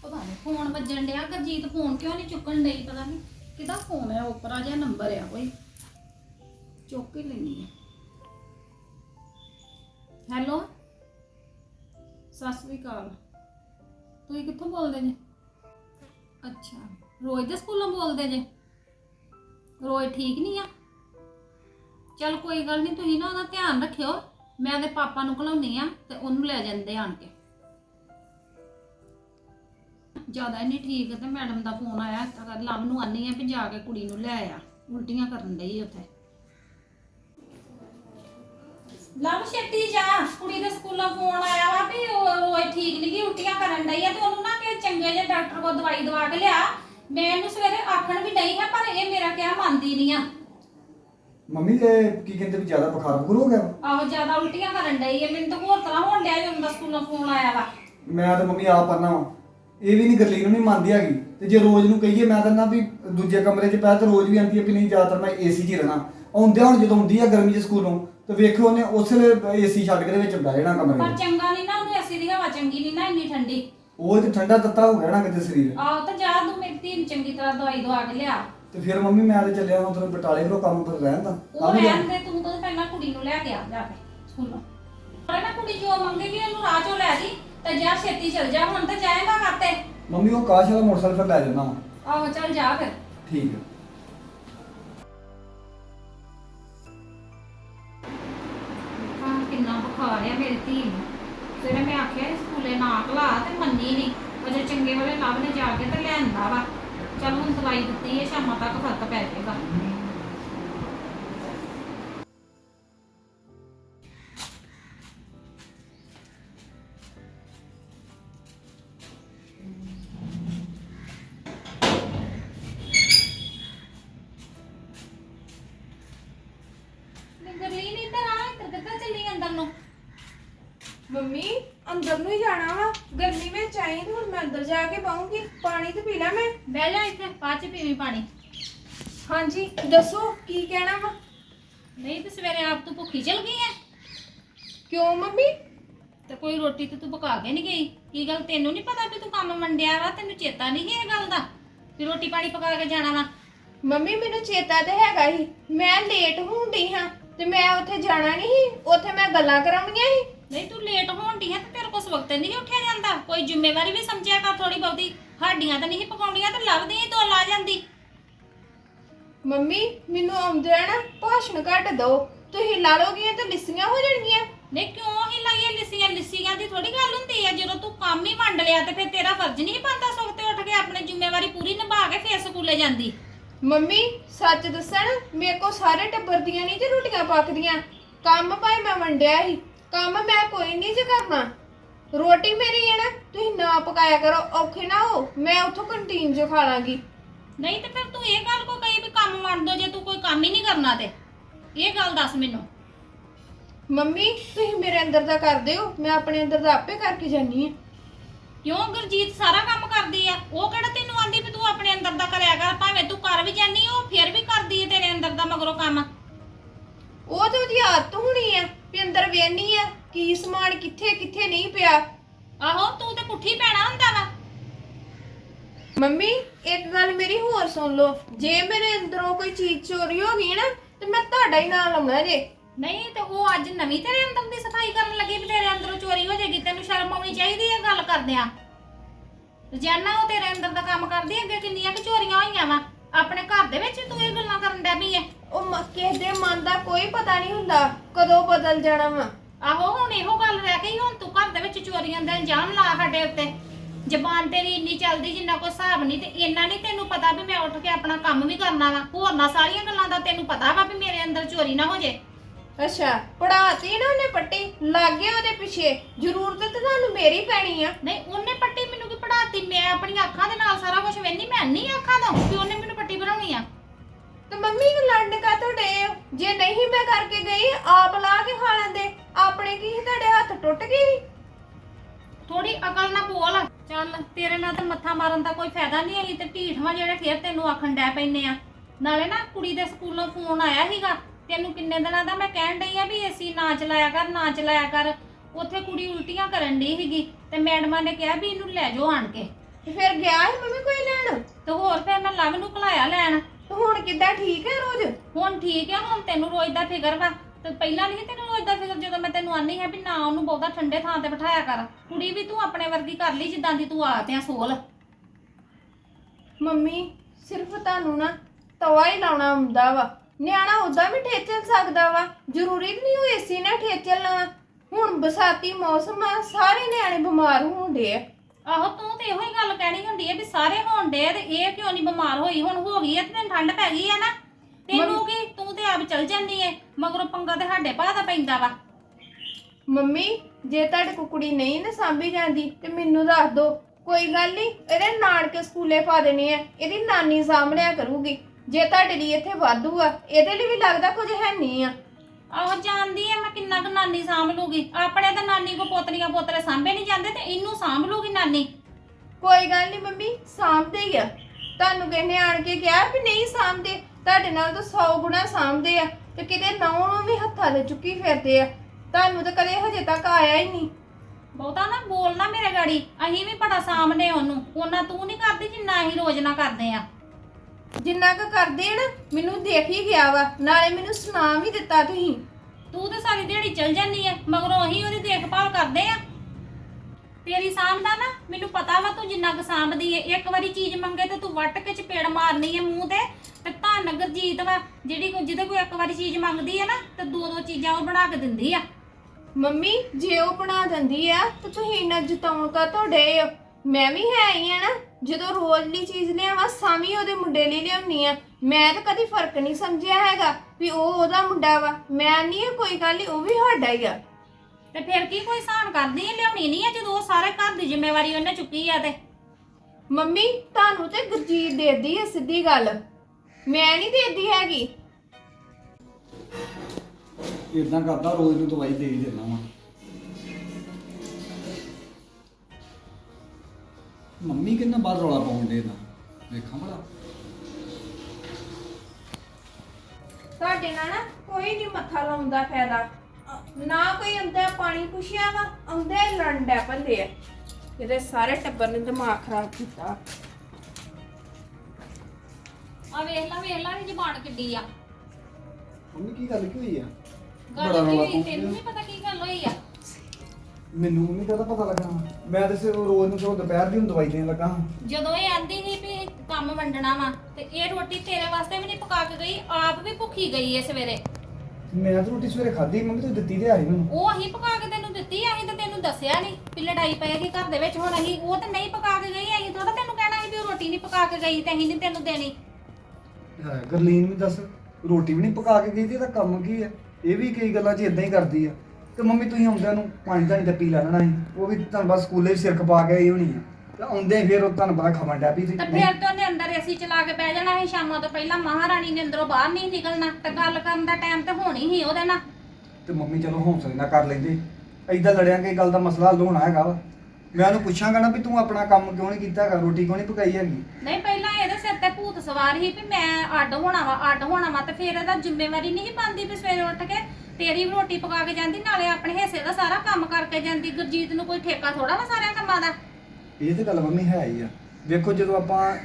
ਪਤਾ ਨਹੀਂ ਫੋਨ ਵੱਜਣ ਡਿਆ, ਗਰਜੀਤ ਫੋਨ ਕਿਉਂ ਨਹੀਂ ਚੁੱਕਣ ਡਈ, ਪਤਾ ਨਹੀਂ ਕਿਹਦਾ ਫੋਨ ਹੈ ਉਪਰਾ ਜਿਹਾ ਨੰਬਰ ਆ ਕੋਈ। ਚੁੱਕ ਹੀ ਲੈਣੀ ਆ। ਹੈਲੋ ਸਤਿ ਸ੍ਰੀ ਅਕਾਲ। ਤੁਸੀਂ ਕਿੱਥੋਂ ਬੋਲਦੇ ਜੀ? ਅੱਛਾ, ਰੋਜ਼ ਦੇ ਸਕੂਲੋਂ ਬੋਲਦੇ ਜੇ? ਰੋਜ਼ ਠੀਕ ਨਹੀਂ ਆ? ਚਲ ਕੋਈ ਗੱਲ ਨਹੀਂ, ਤੁਸੀਂ ਨਾ ਉਹਦਾ ਧਿਆਨ ਰੱਖਿਓ। ਮੈਂ ਉਹਦੇ ਪਾਪਾ ਨੂੰ ਘਲਾਉਣੀ ਆ ਤੇ ਉਹਨੂੰ ਲੈ ਜਾਂਦੇ ਆਣ ਕੇ। ਜ਼ਿਆਦਾ ਨਹੀਂ ਠੀਕ, ਤੇ ਮੈਡਮ ਦਾ ਫੋਨ ਆਇਆ, ਤਾਂ ਲਵ ਨੂੰ ਆਨੀ ਆ ਵੀ ਜਾ ਕੇ ਕੁੜੀ ਨੂੰ ਲੈ ਆ। ਉਲਟੀਆਂ ਕਰਨ ਲਈ ਉੱਥੇ। ਲਵ ਛੇਤੀ ਜਾ ਕੁੜੀ ਦੇ ਸਕੂਲੋਂ ਫੋਨ ਆਇਆ ਵਾ ਵੀ ਉਹ ਰੋਜ਼ ਠੀਕ ਨਹੀਂ ਗੀ ਉਲਟੀਆਂ ਕਰਨ ਡਈ ਆ ਤੇ ਉਹਨੂੰ ਨਾ ਕਿ ਚੰਗੇ ਜਿਹੇ ਡਾਕਟਰ ਕੋਲ ਦਵਾਈ ਦਵਾ ਕੇ ਲਿਆ। ਮੈਂ ਇਹਨੂੰ ਸਵੇਰੇ ਆਖਣ ਵੀ ਡਈ ਹਾਂ ਪਰ ਇਹ ਮੇਰਾ ਕਿਹਾ ਮੰਨਦੀ ਨਹੀਂ ਆ। ਮੰਮੀ ਇਹ ਕੀ ਕਹਿੰਦੇ ਵੀ ਜ਼ਿਆਦਾ ਬੁਖਾਰ ਬੁਖਾਰ ਹੋ ਗਿਆ? ਵਾ? ਆਹੋ ਜ਼ਿਆਦਾ ਉਲਟੀਆਂ ਕਰਨ ਡਈ ਹੈ ਮੈਨੂੰ ਤਾਂ ਹੋਰ ਤਰ੍ਹਾਂ ਹੋਣ ਡਿਆ ਜਦੋਂ ਦਾ ਸਕੂਲੋਂ ਫੋਨ ਆਇਆ ਵਾ। ਮੈਂ ਤਾਂ ਮੰਮੀ ਆਪ ਪੜਨਾ ਵਾ। ਇਹ ਵੀ ਨਹੀਂ ਗਰਲੀ ਨੂੰ ਨਹੀਂ ਮੰਨਦੀ ਹੈਗੀ। ਤੇ ਜੇ ਰੋਜ਼ ਨੂੰ ਕਹੀਏ ਮੈਂ ਤਾਂ ਨਾ ਵੀ ਦੂਜੇ ਕਮਰੇ 'ਚ ਪੈ ਤੇ ਰੋਜ਼ ਵੀ ਆਂਦੀ ਹੈ ਵੀ ਨਹੀਂ ਜ਼ਿਆਦਾਤਰ ਮੈਂ ਏਸੀ 'ਚ ਹੀ ਰਹਿਣਾ। ਆਉਂਦੇ ਹੁਣ ਜਦੋਂ ਹੁੰਦੀ ਆ ਗਰਮੀ 'ਚ ਸਕੂਲੋਂ ਤੇ ਵੇਖੋ ਉਹਨੇ ਉਸੇ ਏਸੀ ਛੱਡ ਕੇ ਦੇ ਵਿੱਚ ਬਹਿ ਜਾਣਾ ਕਮਰੇ ਪਰ 'ਚ ਚੰਗਾ ਨਹੀਂ ਨਾ ਉਹਨੂੰ ਐਸੀ ਦੀ ਹਵਾ ਚੰਗੀ ਨਹੀਂ ਨਾ ਇੰਨੀ ਠੰਡੀ। ਉਹ ਤੇ ਠੰਡਾ ਤੱਤਾ ਹੋ ਗਿਆ ਨਾ ਕਿਤੇ ਸਰੀਰ। ਆਹ ਤਾਂ ਜਾ ਤੂੰ ਮੇਰੀ ਧੀ ਨੂੰ ਚੰਗੀ ਤਰ੍ਹਾਂ ਦਵਾਈ ਦਵਾ ਕੇ ਲਿਆ। ਤੇ ਫਿਰ ਮੰਮੀ ਮੈਂ ਤੇ ਚੱਲਿਆ ਤੈਨੂੰ ਬਟਾਲੇ ਉਹ ਕੰਮ ਪਰ ਰਹਿਣ ਦਾ। ਉਹ ਕੰਮ ਰਹਿਣ ਦੇ ਤੂੰ ਤਾਂ ਪਹਿਲਾਂ ਕੁੜੀ ਨੂੰ ਲੈ ਕੇ ਆ ਜਾ ਕੇ ਸਕੂਲੋਂ। ਪਰ ਨਾ ਕੁੜੀ ਜੋ ਮੰਗੇਗੀ ਉਹਨੂੰ ਰਾਹ ਚੋਂ ਲੈ ਜੀ ਤੇ ਜਾ ਛੇਤੀ ਚਲ ਜਾ ਹੁਣ ਤਾਂ ਜਾਏਗਾ ਖਾਤੇ ਮੰਮੀ ਉਹ ਕਾਸ਼ ਵਾਲਾ ਮੋਟਰਸਾਈਕਲ ਫਿਰ ਲੈ ਜਾਣਾ ਵਾ ਆਹੋ ਚੱਲ ਜਾ ਫਿਰ। ਠੀਕ ਹੈ ਹਾਂ ਕਿੰਨਾ ਬੁਖਾਰ ਆ ਮੇਰੀ ਧੀ ਨੂੰ। ਫਿਰ ਮੈਂ ਆਖਿਆ ਸੀ ਸਕੂਲੇ ਨਾ ਘਲਾ ਤੇ ਮੰਨੀ ਨਹੀਂ ਅਜੇ ਚੰਗੇ ਵਾਲੇ ਲੱਭ ਨੇ ਜਾ ਕੇ ਤੇ ਲਿਆਂਦਾ ਵਾ। ਚੱਲ ਹੁਣ ਦਵਾਈ ਦਿੱਤੀ ਹੈ ਸ਼ਾਮਾਂ ਤੱਕ ਫ਼ਰਕ ਪੈ ਜਾਏਗਾ। ਪਾਣੀ ਤੇ ਪੀ ਲਾਂ ਮੈਂ? ਬਹਿ ਜਾ ਇੱਥੇ ਬਾਅਦ ਚ ਪੀਵੀਂ ਪਾਣੀ। ਹਾਂਜੀ ਦੱਸੋ ਕੀ ਕਹਿਣਾ ਵਾ? ਨਹੀਂ ਤੇ ਸਵੇਰੇ ਆਪ ਤੂੰ ਭੁੱਖੀ ਚਲ ਗਈ ਹੈ ਕਿਉਂ ਮੰਮੀ? ਤੇ ਕੋਈ ਰੋਟੀ ਤੇ ਤੂੰ ਪਕਾ ਕੇ ਨਹੀਂ ਗਈ? ਕੀ ਗੱਲ ਤੈਨੂੰ ਨਹੀਂ ਪਤਾ ਵੀ ਤੂੰ ਕੰਮ ਮੰਡਿਆ ਵਾ? ਤੈਨੂੰ ਚੇਤਾ ਨਹੀਂ ਇਹ ਗੱਲ ਦਾ ਵੀ ਰੋਟੀ ਪਾਣੀ ਪਕਾ ਕੇ ਜਾਣਾ ਵਾ? ਮੰਮੀ ਮੈਨੂੰ ਚੇਤਾ ਤੇ ਹੈਗਾ ਹੀ। ਮੈਂ ਲੇਟ ਹੁੰਦੀ ਹਾਂ ਤੇ ਮੈਂ ਉੱਥੇ ਜਾਣਾ ਨਹੀਂ ਸੀ। ਉੱਥੇ ਮੈਂ ਗੱਲਾਂ ਕਰਾਉਣੀਆਂ ਸੀ। ਨਹੀਂ ਤੂੰ ਲੇਟ ਹੋਣ ਦੀ ਹੈ ਤੇ ਤੇਰੇ ਕੋਲ ਉਸ ਵਕਤ ਨਹੀਂ ਉੱਠਿਆ ਜਾਂਦਾ। ਕੋਈ ਜ਼ਿੰਮੇਵਾਰੀ ਵੀ ਸਮਝਿਆ ਕਰ ਥੋੜੀ ਬਹੁਤੀ। ਹਾਡੀਆਂ ਤਾਂ ਨਹੀਂ ਪਕਾਉਣੀਆਂ ਤੇ ਲੱਭਦੀ ਹੀ ਤੋਂ ਲਾ ਜਾਂਦੀ। ਮੰਮੀ ਮੈਨੂੰ ਆਉਂਦੇ ਨਾ ਭਾਸ਼ਣ ਘੱਟ ਦਿਓ ਤੁਸੀਂ ਲਾ ਲੋਗੀਆਂ ਤੇ ਲਿਸੀਆਂ ਹੋ ਜਾਣਗੀਆਂ। ਨਹੀਂ ਕਿਉਂ ਹੀ ਲਾਈਏ ਲਿਸੀਆਂ? ਲਿਸੀਆਂ ਦੀ ਥੋੜੀ ਗੱਲ ਹੁੰਦੀ ਆ ਜਦੋਂ ਤੂੰ ਕੰਮ ਹੀ ਵੰਡ ਲਿਆ ਤੇ ਫਿਰ ਤੇਰਾ ਫਰਜ਼ ਨਹੀਂ ਬਣਦਾ ਸੁਖਤੇ ਉੱਠ ਕੇ ਆਪਣੀ ਜ਼ਿੰਮੇਵਾਰੀ ਪੂਰੀ ਨਿਭਾ ਕੇ ਫੇਰ ਸਕੂਲੇ ਜਾਂਦੀ। ਮੰਮੀ ਸੱਚ ਦੱਸਣ ਮੇਰੇ ਕੋ ਸਾਰੇ ਟੱਬਰ ਦੀਆਂ ਨਹੀਂ ਤੇ ਰੋਟੀਆਂ ਪੱਕਦੀਆਂ। ਕੰਮ ਭਾਈ ਮੈਂ ਵੰਡਿਆ ਸੀ ਕੰਮ ਮੈਂ ਕੋਈ ਨਹੀਂ ਜੇ ਕਰਨਾ। ਰੋਟੀ ਮੇਰੀ ਹੈ ਨਾ ਤੁਸੀਂ ਨਾ ਪਕਾਇਆ ਕਰੋ ਔਖੇ ਨਾ ਹੋ ਮੈਂ ਉੱਥੋਂ ਕੰਟੀਨ 'ਚ ਖਾ ਲਾਂਗੀ। ਨਹੀਂ ਤੇ ਫਿਰ ਤੂੰ ਇਹ ਗੱਲ ਕੋ ਕਹੀ ਵੀ ਕੰਮ ਵੰਡ ਦੋ ਜੇ ਤੂੰ ਕੋਈ ਕੰਮ ਹੀ ਨਹੀਂ ਕਰਨਾ ਤੇ। ਇਹ ਗੱਲ ਦੱਸ ਮੈਨੂੰ। ਮੰਮੀ ਤੁਸੀਂ ਮੇਰੇ ਅੰਦਰ ਦਾ ਕਰਦੇ ਹੋ ਮੈਂ ਆਪਣੇ ਅੰਦਰ ਦਾ ਆਪੇ ਕਰਕੇ ਜਾਨੀ ਆ ਕਿਉਂ ਗੁਰਜੀਤ ਸਾਰਾ ਕੰਮ ਕਰਦੀ ਆ? ਉਹ ਕਿਹੜਾ ਤੈਨੂੰ ਆਂਦੀ ਵੀ ਤੂੰ ਆਪਣੇ ਅੰਦਰ ਦਾ ਕਰਿਆ ਕਰ ਭਾਵੇਂ ਤੂੰ ਕਰ ਵੀ ਜਾਨੀ ਉਹ ਫਿਰ ਵੀ ਕਰਦੀ ਏ ਤੇਰੇ ਅੰਦਰ ਦਾ ਮਗਰੋਂ ਕੰਮ। ਉਹ ਤੇ ਉਹਦੀ ਆਦਤ ਹੋਣੀ ਆ ਵੀ ਅੰਦਰ ਵੇਹਨੀ ਆ। ਕੀ ਸਮਾਨ ਕਿੱਥੇ ਕਿੱਥੇ ਨਹੀਂ ਪਿਆ? ਆਹੋ ਤੂੰ ਤੇ ਪੁੱਠੀ ਪੈਣਾ ਹੁੰਦਾ ਵਾ। ਮੰਮੀ ਇੱਕ ਗੱਲ ਮੇਰੀ ਹੋਰ ਸੁਣ ਲਓ। ਜੇ ਮੇਰੇ ਅੰਦਰੋਂ ਕੋਈ ਚੀਜ਼ ਚੋਰੀ ਹੋ ਗਈ ਨਾ ਤੇ ਮੈਂ ਤੁਹਾਡਾ ਹੀ ਨਾਂ ਲਾਉਣਾ ਜੇ। ਨਹੀਂ ਤੇ ਉਹ ਅੱਜ ਨਵੀਂ ਤੇਰੇ ਅੰਦਰ ਦੀ ਸਫ਼ਾਈ ਕਰਨ ਲੱਗੀ ਵੀ ਤੇਰੇ ਅੰਦਰੋਂ ਚੋਰੀ ਹੋ ਜਾਏਗੀ ਤੈਨੂੰ ਸ਼ਰਮ ਆਉਣੀ ਚਾਹੀਦੀ ਹੈ ਗੱਲ ਕਰਦਿਆਂ। ਰੋਜ਼ਾਨਾ ਉਹ ਤੇਰੇ ਅੰਦਰ ਦਾ ਕੰਮ ਕਰਦੀ ਹੈ, ਅੱਗੇ ਕਿੰਨੀਆਂ ਕੁ ਚੋਰੀਆਂ ਹੋਈਆਂ ਵਾ। ਆਪਣੇ ਘਰ ਦੇ ਵਿੱਚ ਤੂੰ ਇਹ ਗੱਲਾਂ ਕਰਨ ਡੈ ਪਈ ਐ। ਉਹ ਮ- ਕਿਸੇ ਦੇ ਮਨ ਦਾ ਕੋਈ ਪਤਾ ਨਹੀਂ ਹੁੰਦਾ ਕਦੋਂ ਬਦਲ ਜਾਣਾ ਵਾ। ਆਹੋ ਹੁਣ ਇਹੋ ਗੱਲ ਰਹਿ ਗਈ ਹੁਣ ਤੂੰ ਘਰ ਦੇ ਵਿੱਚ ਚੋਰੀਆਂ ਦਾ ਇਲਜ਼ਾਮ ਲਾ ਸਾਡੇ ਉੱਤੇ। ਜ਼ਬਾਨ ਤੇਰੀ ਇੰਨੀ ਚੱਲਦੀ ਜਿੰਨਾ ਕੋਈ ਹਿਸਾਬ ਨਹੀਂ ਤੇ ਇੰਨਾ ਨਹੀਂ ਤੈਨੂੰ ਪਤਾ ਵੀ ਮੈਂ ਉੱਠ ਕੇ ਆਪਣਾ ਕੰਮ ਵੀ ਕਰਨਾ ਵਾ। ਹੋਰ ਨਾ ਸਾਰੀਆਂ ਗੱਲਾਂ ਦਾ ਤੈਨੂੰ ਪਤਾ ਵਾ ਵੀ ਮੇਰੇ ਅੰਦਰ ਚੋਰੀ ਨਾ ਹੋ ਜੇ। ਅੱਛਾ ਪੜਾਤੀ ਨਾ ਉਹਨੇ ਪੱਟੀ ਲੱਗ ਗਿਆ ਉਹਦੇ ਪਿੱਛੇ। ਜ਼ਰੂਰਤ ਤੇ ਤੁਹਾਨੂੰ ਮੇਰੀ ਪੈਣੀ ਆ। ਨਹੀਂ ਉਹਨੇ ਪੱਟੀ ਮੈਨੂੰ ਕੀ ਪੜਾਤੀ ਮੈਂ ਆਪਣੀਆਂ ਅੱਖਾਂ ਦੇ ਨਾਲ ਸਾਰਾ ਕੁਝ ਵੇਖਣੀ ਮੈਂ ਨਹੀਂ ਅੱਖਾਂ ਤੋਂ ਵੀ ਉਹਨੇ ਮੈਨੂੰ ਪੱਟੀ ਬਣਾਉਣੀ ਆ। ਤੇ ਮੰਮੀ ਨੂੰ ਲੜਨ ਕਾ ਤੁਹਾਡੇ ਜੇ ਨਹੀਂ ਮੈਂ ਕਰਕੇ ਗਈ ਆਪ ਲਾ ਕੇ ਖਾ ਲੈਂਦੇ। ਆਪਣੇ ਕੀ ਸੀ, ਤੁਹਾਡੇ ਹੱਥ ਟੁੱਟ ਗਏ ਥੋੜੀ ਅਕਲ ਨਾਲ ਬੋਲ। ਚੱਲ ਤੇਰੇ ਨਾਲ ਤਾਂ ਮੱਥਾ ਮਾਰਨ ਦਾ ਕੋਈ ਫਾਇਦਾ ਨਹੀਂ ਹੈ ਤੇ ਢੀਠਵਾਂ ਜਿਹੜੇ ਫੇਰ ਤੈਨੂੰ ਆਖਣ ਡੈ ਪੈਨੇ ਆ। ਨਾਲੇ ਨਾ ਕੁੜੀ ਦੇ ਸਕੂਲੋਂ ਫੋਨ ਆਇਆ ਸੀਗਾ ਤੈਨੂੰ ਕਿੰਨੇ ਦਿਨਾਂ ਦਾ ਮੈਂ ਕਹਿਣ ਡਈ ਆ ਵੀ ਏਸੀ ਨਾ ਚਲਾਇਆ ਕਰ ਨਾ ਚਲਾਇਆ ਕਰ। ਉੱਥੇ ਕੁੜੀ ਉਲਟੀਆਂ ਕਰਨ ਡਈ ਸੀਗੀ ਤੇ ਮੈਡਮਾਂ ਨੇ ਕਿਹਾ ਵੀ ਇਹਨੂੰ ਲੈ ਜਾਓ ਆਣ ਕੇ। ਤੇ ਫਿਰ ਗਿਆ ਸੀ ਮੰਮੀ ਕੋਈ ਲੈਣ? ਤੇ ਹੋਰ ਫਿਰ ਮੈਂ ਲਵ ਨੂੰ ਘਲਾਇਆ ਲੈਣ। ਤੇ ਹੁਣ ਕਿੱਦਾਂ ਠੀਕ ਹੈ ਰੋਜ਼? ਹੁਣ ਠੀਕ ਆ ਹੁਣ ਤੈਨੂੰ ਰੋਜ਼ ਦਾ ਫਿਕਰ ਵਾ। ਤੇ ਪਹਿਲਾਂ ਨਹੀਂ ਸੀ ਤੈਨੂੰ ਰੋਜ਼ ਦਾ ਫਿਕਰ ਜਦੋਂ ਮੈਂ ਤੈਨੂੰ ਆਨੀ ਹੈ ਵੀ ਨਾ ਉਹਨੂੰ ਬਹੁਤਾ ਠੰਡੇ ਥਾਂ ਤੇ ਬਿਠਾਇਆ ਕਰ। ਕੁੜੀ ਵੀ ਤੂੰ ਆਪਣੇ ਵਰਗੀ ਕਰ ਲਈ ਜਿੱਦਾਂ ਦੀ ਤੂੰ ਆ ਸੋਲ। ਮੰਮੀ ਸਿਰਫ ਤੁਹਾਨੂੰ ਨਾ ਤਵਾ ਹੀ ਲਾਉਣਾ ਹੁੰਦਾ ਵਾ। ਨਿਆਣਾ ਉਦਾਂ ਵੀ ਠੇਚਲ ਸਕਦਾ ਵਾ। ਜ਼ਰੂਰੀ ਨਹੀਂ ਉਹ ਏਸੀ ਨਾਲ ਠੇਚਲਣਾ ਹੁਣ ਬਸਾਤੀ ਮੌਸਮ ਆ ਸਾਰੇ ਨਿਆਣੇ ਬਿਮਾਰ ਹੁੰਦੇ ਆ। ਆਹੋ ਤੂੰ ਤੇ ਇਹੋ ਹੀ ਗੱਲ ਕਹਿਣੀ ਹੁੰਦੀ ਹੈ ਵੀ ਸਾਰੇ ਹੋਣ ਡੇ ਤੇ ਇਹ ਕਿਉਂ ਨਹੀਂ ਬਿਮਾਰ ਹੋਈ? ਹੁਣ ਹੋ ਗਈ ਐ ਤੇ ਤੈਨੂੰ ਠੰਡ ਪੈ ਗਈ ਆ ਨਾ। ਤੈਨੂੰ ਕੀ ਤੂੰ ਤੇ ਆਪ ਚਲ ਜਾਂਦੀ ਏ ਮਗਰੋਂ ਪੰਗਾ ਤੇ ਸਾਡੇ ਭਾ ਦਾ ਪੈਂਦਾ ਵਾ। ਮੰਮੀ ਜੇ ਤੁਹਾਡੀ ਕੁਕੜੀ ਨਹੀਂ ਨਾ ਸਾਂਭੀ ਜਾਂਦੀ ਤੇ ਮੈਨੂੰ ਦੱਸ ਦਿਓ ਕੋਈ ਗੱਲ ਨਹੀਂ ਇਹਦੇ ਨਾਨਕੇ ਸਕੂਲੇ ਪਾ ਦੇਣੇ ਆ ਇਹਦੀ ਨਾਨੀ ਸਾਂਭ ਲਿਆ ਕਰੂਗੀ। ਜੇ ਤੁਹਾਡੇ ਲਈ ਇੱਥੇ ਵਾਧੂ ਆ ਇਹਦੇ ਲਈ ਵੀ ਲੱਗਦਾ ਕੁਝ ਹੈ ਨਹੀਂ ਆ। ਆਹੋ ਜਾਣਦੀ ਐ ਮੈਂ ਕਿੰਨਾ ਕੁ ਨਾਨੀ ਸਾਂਭ ਲੂਗੀ। ਆਪਣੇ ਤਾਂ ਨਾਨੀ ਕੋ ਪੋਤਰੀਆਂ ਪੋਤਰੇ ਸਾਂਭੇ ਨਹੀਂ ਜਾਂਦੇ ਤੇ ਇਹਨੂੰ ਸਾਂਭ ਲੂਗੀ ਨਾਨੀ? ਕੋਈ ਗੱਲ ਨਹੀਂ ਮੰਮੀ ਸਾਂਭਦੇ ਹੀ ਆ। ਤੁਹਾਨੂੰ ਕਹਿੰਦੇ ਆਣ ਕੇ ਕਿਹਾ ਵੀ ਨਹੀਂ ਸਾਂਭਦੇ ਤੁਹਾਡੇ ਨਾਲ ਤਾਂ 100 ਗੁਣਾ ਸਾਂਭਦੇ ਆ ਤੇ ਕਿਤੇ ਨੌ ਨੂੰ ਵੀ ਹੱਥਾਂ ਤੇ ਚੁੱਕੀ ਫਿਰਦੇ ਆ। ਤੁਹਾਨੂੰ ਤਾਂ ਕਦੇ ਹਜੇ ਤੱਕ ਆਇਆ ਹੀ ਨਹੀਂ। ਬਹੁਤਾ ਨਾ ਬੋਲਣਾ ਮੇਰੇ ਗਾੜੀ ਅਸੀਂ ਵੀ ਬੜਾ ਸਾਂਭਨੇ ਉਹਨੂੰ। ਉਹਨਾਂ ਤੂੰ ਨਹੀਂ ਕਰਦੀ ਜਿੰਨਾ ਅਸੀਂ ਰੋਜ਼ ਨਾ ਕਰਦੇ ਆ। ਜਿੰਨਾ ਕੁ ਕਰਦੇ ਆ ਨਾ ਮੈਨੂੰ ਦੇਖ ਹੀ ਗਿਆ ਵਾ ਨਾਲੇ ਮੈਨੂੰ ਸੁਣਾ ਵੀ ਦਿੱਤਾ ਤੁਸੀਂ। ਤੂੰ ਤੇ ਸਾਰੀ ਦਿਹਾੜੀ ਚਲ ਜਾਂਦੀ ਐ ਮਗਰੋਂ ਅਸੀਂ ਉਹਦੀ ਦੇਖਭਾਲ ਕਰਦੇ ਆ। ਤੇਰੀ ਸਾਂਭਦਾ ਨਾ, ਮੈਨੂੰ ਪਤਾ ਵਾ ਤੂੰ ਜਿੰਨਾ ਕੁ ਸਾਂਭਦੀ ਏ। ਇੱਕ ਵਾਰੀ ਚੀਜ਼ ਮੰਗੇ ਤੇ ਤੂੰ ਵੱਟ ਕੇ ਚਪੇੜ ਮਾਰਨੀ ਏ ਮੂੰਹ ਤੇ। ਤੇ ਧੰਨ ਗੁਰਜੀਤ ਵਾ, ਜਿਹੜੀ ਕੋਈ ਜਿਹਦੇ ਕੋਈ ਇੱਕ ਵਾਰੀ ਚੀਜ਼ ਮੰਗਦੀ ਏ ਨਾ, ਤੇ ਦੋ ਦੋ ਚੀਜ਼ਾਂ ਉਹ ਬਣਾ ਕੇ ਦਿੰਦੀ ਆ। ਮੰਮੀ, ਜੇ ਉਹ ਬਣਾ ਦਿੰਦੀ ਆ, ਤਾਂ ਤੁਸੀਂ ਇੰਨਾ ਜਤਾਉਣ ਕਾ ਤੁਹਾਡੇ ਮੈਂ ਵੀ ਹੈ ਹੀ ਆ ਨਾ, ਜਦੋਂ ਰੋਜ਼ ਲਈ ਚੀਜ਼ ਲਿਆਵਾਂ, ਸਾਵੀ ਉਹਦੇ ਮੁੰਡੇ ਲਈ ਲਿਆਉਣੀ ਆ। ਮੈਂ ਤਾਂ ਕਦੀ ਫ਼ਰਕ ਨਹੀਂ ਸਮਝਿਆ ਹੈਗਾ ਵੀ ਉਹ ਉਹਦਾ ਮੁੰਡਾ ਵਾ। ਮੈਂ ਨਹੀਂ ਕੋਈ ਗੱਲ ਨਹੀਂ, ਉਹ ਵੀ ਸਾਡਾ ਹੀ ਆ। ਤੇ ਫਿਰ ਕੀ ਕੋਈ ਸਾਨ ਕਰਦੀ ਏ ਲਿਆਉਣੀ ਨਹੀਂ ਆ ਜਦੋਂ ਉਹ ਸਾਰੇ ਘਰ ਦੀ ਜ਼ਿੰਮੇਵਾਰੀ ਉਹਨੇ ਚੁੱਕੀ ਆ ਤੇ। ਮੰਮੀ ਤੁਹਾਨੂੰ ਤੇ ਗੁਰਜੀਤ ਦੇਦੀ ਹੈ ਸਿੱਧੀ ਗੱਲ। ਮੈਂ ਨਹੀਂ ਦੇਦੀ ਹੈਗੀ। ਇਦਾਂ ਕਰਦਾ ਰੋਜ਼ ਨੂੰ ਦਵਾਈ ਦੇ ਹੀ ਦਿੰਦਾ ਵਾ। ਮੰਮੀ ਕਿੰਨਾ ਬਾਹਰ ਰੌਲਾ ਪਾਉਣ ਦੇ? ਨਾ ਵੇਖਾਂ ਭਲਾ। ਤੁਹਾਡੇ ਨਾਲ ਨਾ ਕੋਈ ਨਹੀਂ ਮੱਥਾ ਲਾਉਂਦਾ ਫਾਇਦਾ। ਨਾ ਕੋਈ ਆਉਂਦਾ ਪਾਣੀ ਪੁੱਛਿਆ ਵਾ ਆਉਂਦਾ ਹੀ ਲੰਡਾ ਭੱਲੇ ਆ। ਇਹਦੇ ਸਾਰੇ ਟੱਬਰ ਨੇ ਦਿਮਾਗ ਖਰਾਬ ਕੀਤਾ। ਆ ਵੇਖ ਲੈ ਵੇਖ ਲੈ ਇਹ ਜ਼ਬਾਨ ਕਿੱਡੀ ਆ। ਮੰਮੀ ਕੀ ਗੱਲ ਕੀ ਹੋਈ ਆ? ਗੱਲ ਕੀ ਪਾਉਂਦੀ ਤੈਨੂੰ। ਨਹੀਂ ਪਤਾ ਕੀ ਗੱਲ ਹੋਈ ਆ? ਮੈਨੂੰ ਮੰਮੀ ਕਹਦਾ ਪਤਾ ਲੱਗਾ। ਮੈਂ ਤੇ ਸਿਰ ਰੋਜ਼ ਨੂੰ ਸਿਰ ਦੁਪਹਿਰ ਦੀ ਹੁਣ ਦਵਾਈ ਦੇਣ ਲੱਗਾ ਜਦੋਂ ਇਹ ਆਂਦੀ ਸੀ ਵੀ ਕੰਮ ਵੰਡਣਾ ਵਾ ਤੇ ਇਹ ਰੋਟੀ ਤੇਰੇ ਵਾਸਤੇ ਵੀ ਨਹੀਂ ਪਕਾ ਕੇ ਗਈ ਆਪ ਵੀ ਭੁੱਖੀ ਗਈ ਏ ਸਵੇਰੇ। ਮੈਂ ਤਾਂ ਰੋਟੀ ਸਵੇਰੇ ਖਾਧੀ ਮੰਮੀ ਤੂੰ ਦਿੱਤੀ ਤੇ ਆਈ ਮੈਨੂੰ। ਉਹ ਅਸੀਂ ਪਕਾ ਕੇ ਤੈਨੂੰ ਦਿੱਤੀ ਅਸੀਂ ਤਾਂ ਤੈਨੂੰ ਦੱਸਿਆ ਨਹੀਂ ਵੀ ਲੜਾਈ ਪਏਗੀ ਘਰ ਦੇ ਵਿੱਚ ਹੁਣ ਅਸੀਂ ਉਹ ਤਾਂ ਨਹੀਂ ਪਕਾ ਕੇ ਗਈ ਅਸੀਂ ਥੋੜਾ ਤੈਨੂੰ ਕਹਿਣਾ ਸੀ ਵੀ ਉਹ ਰੋਟੀ ਨਹੀਂ ਪਕਾ ਕੇ ਗਈ ਤੇ ਅਸੀਂ ਨਹੀਂ ਤੈਨੂੰ ਦੇਣੀ। ਹੈ ਗਰਲੀਨ ਵੀ ਦੱਸ ਰੋਟੀ ਵੀ ਨਹੀਂ ਪਕਾ ਕੇ ਗਈ ਤੇ ਇਹਦਾ ਕੰਮ ਕੀ ਹੈ? ਇਹ ਵੀ ਕਈ ਗੱਲਾਂ 'ਚ ਇਦਾਂ ਹੀ ਕਰਦੀ ਆ। ਤੇ ਮੰਮੀ ਤੁਸੀਂ ਆਉਂਦਿਆਂ ਨੂੰ ਪਾਣੀ ਧਾਣੀ ਤੇ ਪੀ ਲੈਣਾ ਸੀ। ਉਹ ਵੀ ਤੁਹਾਨੂੰ ਬਸ ਸਕੂਲੇ ਵੀ ਸਿਰ ਖਪਾ ਕੇ ਆਈ ਹੋਣੀ ਆ। ਤੇ ਆਉਂਦੇ ਫਿਰ ਉਹ ਤੁਹਾਨੂੰ ਪਤਾ ਪਈ ਸੀ। ਤੇ ਫਿਰ ਤੋਂ ਉਹਨੇ ਅੰਦਰ ਏਸੀ ਚਲਾ ਕੇ ਬਹਿ ਜਾਣਾ ਸੀ ਸ਼ਾਮਾਂ ਤੋਂ ਪਹਿਲਾਂ ਮਹਾਰਾਣੀ ਨੇ ਅੰਦਰੋਂ ਬਾਹਰ ਨਹੀਂ ਨਿਕਲਣਾ ਤੇ ਗੱਲ ਕਰਨ ਦਾ ਟਾਈਮ ਤੇ ਹੋਣੀ ਸੀ ਉਹਦੇ ਨਾਲ। ਤੇ ਮੰਮੀ ਚਲੋ ਹੌਸਲੇ ਨਾਲ ਕਰ ਲੈਂਦੇ। ਐਦਾਂ ਲੜਿਆ ਕਿ ਗੱਲ ਦਾ ਮਸਲਾ ਹੱਲ ਹੋਣਾ ਹੈਗਾ ਵਾ। ਮੈਂ ਉਹਨੂੰ ਪੁੱਛਾਂਗਾ ਨਾ ਵੀ ਤੂੰ ਆਪਣਾ ਕੰਮ ਕਿਉਂ ਨਹੀਂ ਕੀਤਾ ਹੈਗਾ ਰੋਟੀ ਕਿਉਂ ਨਹੀਂ ਪਕਾਈ ਹੈਗੀ? ਨਹੀਂ ਪਹਿਲਾਂ ਇਹਦੇ ਸਿਰ ਤੇ ਭੂਤ ਸਵਾਰ ਸੀ ਵੀ ਮੈਂ ਅੱਡ ਹੋਣਾ ਵਾ ਅੱਡ ਹੋਣਾ ਵਾ ਤੇ ਫਿਰ ਇਹਦਾ ਜ਼ਿੰਮੇਵਾਰੀ ਨਹੀਂ ਸੀ ਬਣਦੀ ਵੀ ਸਵੇਰੇ ਉੱਠ ਕੇ ਤੇਰੀ ਵੀ ਰੋਟੀ ਪਕਾ ਕੇ ਜਾਂਦੀ ਨਾਲੇ ਆਪਣੇ ਹਿੱਸੇ ਦਾ ਸਾਰਾ ਕੰਮ ਕਰਕੇ ਜਾਂਦੀ। ਗੁਰਜੀਤ ਨੂੰ ਕੋਈ ਠੇਕਾ ਥੋੜਾ ਵਾ ਸਾਰਿਆਂ ਕੰਮਾਂ ਦਾ? ਇਹ ਤੇ ਗੱਲ ਮੰਮੀ ਹੈ ਹੀ ਆ। ਵੇਖੋ ਜਦੋਂ ਆਪਾਂ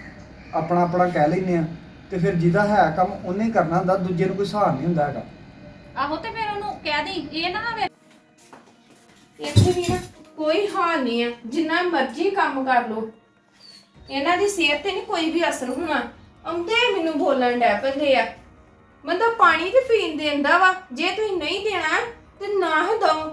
ਆਪਣਾ ਆਪਣਾ ਕਹਿ ਲੈਨੇ ਆ, ਤੇ ਫਿਰ ਜਿਹਦਾ ਹੈ ਕੰਮ ਉਹਨੇ ਹੀ ਕਰਨਾ ਹੁੰਦਾ, ਦੂਜੇ ਨੂੰ ਕੋਈ ਸਹਾਰ ਨਹੀਂ ਹੁੰਦਾ ਹੈਗਾ। ਆਹੋ ਤੇ ਫਿਰ ਉਹਨੂੰ ਕਹਿ ਦੀ ਇਹ ਨਾ ਹੋਵੇ। ਇੱਥੇ ਵੀ ਨਾ ਕੋਈ ਹਾਲ ਨਹੀਂ ਆ, ਜਿੰਨਾ ਮਰਜ਼ੀ ਕੰਮ ਕਰ ਲੋ ਇਹਨਾਂ ਦੀ ਸਿਹਤ ਤੇ ਨਹੀਂ ਕੋਈ ਵੀ ਅਸਰ ਹੋਣਾ। ਆਉਂਦੇ ਮੈਨੂੰ ਬੋਲਣ ਡੈ ਪੈਂਦੇ ਆ। ਬੰਦਾ ਪਾਣੀ ਤੇ ਪੀਣ ਦਿੰਦਾ ਵਾ, ਜੇ ਤੁਸੀਂ ਨਹੀਂ ਦੇਣਾ ਤੇ ਨਾ ਹੀ ਦਓ।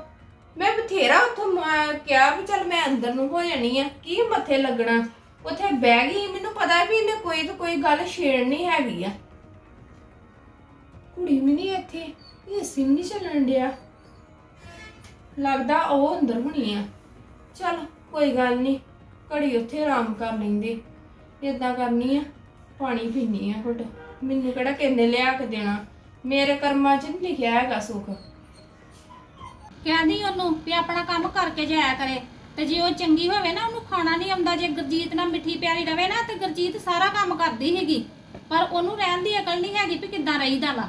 ਮੈਂ ਬਥੇਰਾ ਉੱਥੋਂ ਮ- ਕਿਹਾ ਵੀ ਚੱਲ ਮੈਂ ਅੰਦਰ ਨੂੰ ਹੋ ਜਾਣੀ ਆ, ਕੀ ਮੱਥੇ ਲੱਗਣਾ? ਉੱਥੇ ਬਹਿ ਗਈ, ਮੈਨੂੰ ਪਤਾ ਵੀ ਇਹਨੇ ਕੋਈ ਤਾਂ ਕੋਈ ਗੱਲ ਛੇੜਨੀ ਹੈਗੀ ਆ। ਕੁੜੀ ਵੀ ਨਹੀਂ ਇੱਥੇ ਇਹ ਸਿਮ ਨਹੀਂ ਚੱਲਣ ਡਿਆ। ਲੱਗਦਾ ਉਹ ਅੰਦਰ ਹੋਣੀ ਆ। ਚੱਲ ਕੋਈ ਗੱਲ ਨਹੀਂ ਘੜੀ ਉੱਥੇ ਆਰਾਮ ਕਰ ਲੈਂਦੇ। ਇਦਾਂ ਕਰਨੀ ਆ, ਪਾਣੀ ਪੀਣੀ ਆ ਘੁੱਟ। ਮੈਨੂੰ ਕਿਹੜਾ ਕਿੰਨੇ ਲਿਆ ਕੇ ਦੇਣਾ? ਮੇਰੇ ਕਰਮਾਂ 'ਚ ਨਹੀਂ ਲਿਖਿਆ ਹੈਗਾ ਸੁੱਖ। ਕਹਿੰਦੀ ਉਹਨੂੰ ਵੀ ਆਪਣਾ ਕੰਮ ਕਰਕੇ ਜਾਇਆ ਕਰੇ। ਤੇ ਜੇ ਉਹ ਚੰਗੀ ਹੋਵੇ ਨਾ ਉਹਨੂੰ ਖਾਣਾ ਨਹੀਂ ਆਉਂਦਾ ਜੇ ਗੁਰਜੀਤ ਨਾਲ ਮਿੱਠੀ ਪਿਆਰੀ ਰਵੇ ਨਾ ਤੇ ਗੁਰਜੀਤ ਸਾਰਾ ਕੰਮ ਕਰਦੀ ਹੈਗੀ ਪਰ ਉਹਨੂੰ ਰਹਿਣ ਦੀ ਅਕਲ ਨਹੀਂ ਹੈਗੀ ਵੀ ਕਿੱਦਾਂ ਰਹੀਦਾ ਵਾ।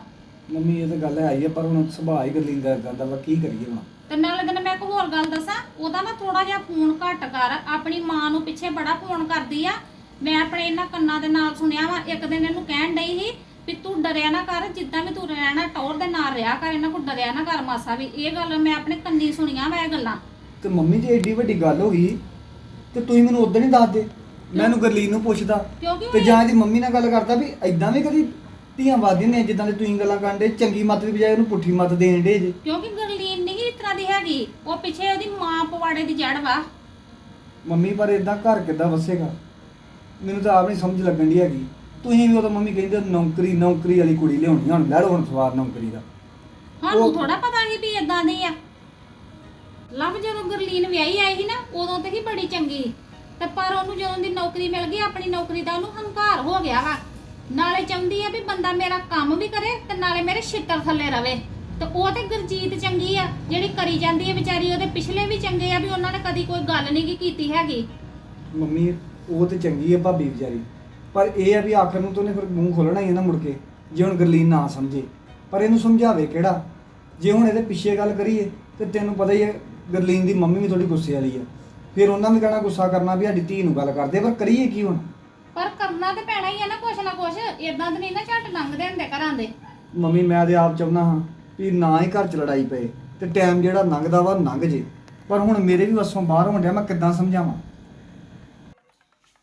ਮੰਮੀ ਇਹ ਤਾਂ ਗੱਲ ਹੈ ਹੀ ਆ ਪਰ ਹੁਣ ਸੁਭਾਅ ਹੀ ਗਰਲੀਨ ਦਾ ਕਰਦਾ ਵਾ ਕੀ ਕਰੀਏ ਹੁਣ? ਤੇ ਨਾਲੇ ਦਿਨ ਮੈਂ ਇੱਕ ਹੋਰ ਗੱਲ ਦੱਸਾਂ ਉਹਦਾ ਨਾ ਥੋੜਾ ਜਿਹਾ ਫੋਨ ਘੱਟ ਕਰ। ਆਪਣੀ ਮਾਂ ਨੂੰ ਪਿੱਛੇ ਬੜਾ ਫੋਨ ਕਰਦੀ ਆ। ਮੈਂ ਆਪਣੇ ਇਹਨਾਂ ਕੰਨਾਂ ਦੇ ਨਾਲ ਸੁਣਿਆ ਵਾ ਇੱਕ ਦਿਨ ਇਹਨੂੰ ਕਹਿਣ ਡਈ ਸੀ ਵੀ ਤੂੰ ਡਰਿਆ ਨਾ ਕਰ ਜਿੱਦਾਂ ਵੀ ਤੂੰ ਰਹਿਣਾ ਟੌਰ ਦੇ ਨਾਲ ਰਿਹਾ ਕਰ ਇਹਨਾਂ ਕੋਲ ਡਰਿਆ ਨਾ ਕਰ ਮਾਸਾ ਵੀ। ਇਹ ਗੱਲ ਮੈਂ ਆਪਣੇ ਕੰਨੀ ਸੁਣੀਆਂ ਵਾ ਇਹ ਗੱਲਾਂ। ਤੇ ਮੰਮੀ ਜੇ ਏਡੀ ਵੱਡੀ ਗੱਲ ਹੋ ਗਈ। ਤੇ ਤੁਸੀਂ ਮੈਨੂੰ ਉਦੋਂ ਨਹੀਂ ਦੱਸਦੇ ਮੈਂ ਇਹਨੂੰ ਗਰਲੀਨ ਨੂੰ ਪੁੱਛਦਾ। ਕਿਉਂਕਿ ਤੇ ਉਹ ਜਾਂ ਇਹਦੀ ਮੰਮੀ ਨਾਲ ਗੱਲ ਕਰਦਾ ਵੀ ਐਦਾਂ ਵੀ ਕਦੀ ਧੀਆਂ ਵਾਦੀਆਂ ਨੇ ਜਿੱਦਾਂ ਦੀ ਤੁਸੀਂ ਗੱਲਾਂ ਕਰਦੇ ਚੰਗੀ ਮੱਤ ਦੀ ਬਜਾਏ ਉਹਨੂੰ ਪੁੱਠੀ ਮੱਤ ਦੇਣ ਦੇ ਜੇ। ਕਿਉਂਕਿ ਗਰਲੀਨ ਨਹੀਂ ਇਸ ਤਰ੍ਹਾਂ ਦੀ ਹੈਗੀ। ਉਹ ਪਿੱਛੇ ਉਹਦੀ ਮਾਂ ਪਵਾੜੇ ਦੀ ਜੜ ਵਾ। ਮੰਮੀ ਪਰ ਇਦਾਂ ਘਰ ਕਿੱਦਾਂ ਵਸੇਗਾ? ਮੈਨੂੰ ਤਾਂ ਆਪ ਨਹੀਂ ਸਮਝ ਲੱਗਣ ਦੀ ਹੈਗੀ। ਤੁਸੀਂ ਵੀ ਉਦੋਂ ਮੰਮੀ ਕਹਿੰਦੇ ਨੌਕਰੀ ਨੌਕਰੀ ਵਾਲੀ ਕੁੜੀ ਲਿਆਉਣੀ ਹੁਣ ਲੈ ਲਓ ਹੁਣ ਸਵਾਰ ਨੌਕਰੀ ਦਾ। ਸਾਨੂੰ ਉਹ- ਥੋੜਾ ਪਤਾ ਸੀ ਵੀ ਇਦਾਂ ਦੀ ਆ। ਲਵ ਜਦੋਂ ਗਰਲੀਨ ਵਿਆਹੀ ਆਈ ਸੀ ਨਾ ਉਦੋਂ ਤੇ ਹੀ ਬੜੀ ਚੰਗੀ ਤੇ ਪਰ ਉਹਨੂੰ ਜਦੋਂ ਦੀ ਨੌਕਰੀ ਮਿਲ ਗਈ ਆਪਣੀ ਨੌਕਰੀ ਦਾ ਉਹਨੂੰ ਹੰਕਾਰ ਹੋ ਗਿਆ ਵਾ। ਨਾਲੇ ਚਾਹੁੰਦੀ ਆ ਵੀ ਬੰਦਾ ਮੇਰਾ ਕੰਮ ਵੀ ਕਰੇ ਤੇ ਨਾਲੇ ਮੇਰੇ ਛਿੱਤਰ ਥੱਲੇ ਰਵੇ। ਤੇ ਉਹ ਤੇ ਗੁਰਜੀਤ ਚੰਗੀ ਆ ਜਿਹੜੀ ਕਰੀ ਜਾਂਦੀ ਹੈ ਵਿਚਾਰੀ ਉਹਦੇ ਪਿਛਲੇ ਵੀ ਚੰਗੇ ਆ ਵੀ ਉਹਨਾਂ ਨੇ ਕਦੀ ਕੋਈ ਗੱਲ ਨਹੀਂ ਕੀਤੀ ਹੈਗੀ। ਮੰਮੀ ਉਹ ਤੇ ਚੰਗੀ ਹੈ ਭਾਬੀ ਵਿਚਾਰੀ। ਪਰ ਇਹ ਆ ਵੀ ਆਖਰ ਨੂੰ ਤਾਂ ਉਹਨੇ ਫਿਰ ਮੂੰਹ ਖੋਲਣਾ ਹੀ ਹੈ ਨਾ ਮੁੜ ਕੇ ਜੇ ਹੁਣ ਗਰਲੀਨ ਨਾ ਸਮਝੇ। ਪਰ ਇਹਨੂੰ ਸਮਝਾਵੇ ਕਿਹੜਾ? ਜੇ ਹੁਣ ਇਹਦੇ ਪਿੱਛੇ ਗੱਲ ਕਰੀਏ ਤੇ ਤੈਨੂੰ ਪਤਾ ਹੀ ਹੈ ਗਰਲੀਨ ਦੀ ਮੰਮੀ ਵੀ ਥੋੜੀ ਗੁੱਸੇ ਵਾਲੀ ਹੈ ਫਿਰ ਉਹਨਾਂ ਵੀ ਕਹਿਣਾ ਗੁੱਸਾ ਕਰਨਾ ਵੀ ਸਾਡੀ ਧੀ ਨੂੰ ਗੱਲ ਕਰਦੇ ਪਰ ਕਰੀਏ ਕੀ ਹੁਣ? ਪਰ ਕਰਨਾ ਤੇ ਪੈਣਾ ਹੀ ਆ ਨਾ ਕੁਛ ਨਾ ਕੁਛ ਇਦਾਂ ਤੇ ਨਹੀਂ ਨਾ ਝੱਟ ਲੰਘਦੇ ਹੁੰਦੇ ਘਰਾਂ ਦੇ। ਮੰਮੀ ਮੈਂ ਤੇ ਆਪ ਚਾਹੁੰਦਾ ਹਾਂ ਵੀ ਨਾ ਹੀ ਘਰ ਚ ਲੜਾਈ ਪਏ ਤੇ ਟਾਈਮ ਜਿਹੜਾ ਲੰਘਦਾ ਵਾ ਲੰਘ ਜੇ। ਪਰ ਹੁਣ ਮੇਰੇ ਵੀ ਵੱਸੋਂ ਬਾਹਰ ਹੋਣ ਡਿਆ ਮੈਂ ਕਿੱਦਾਂ ਸਮਝਾਵਾਂ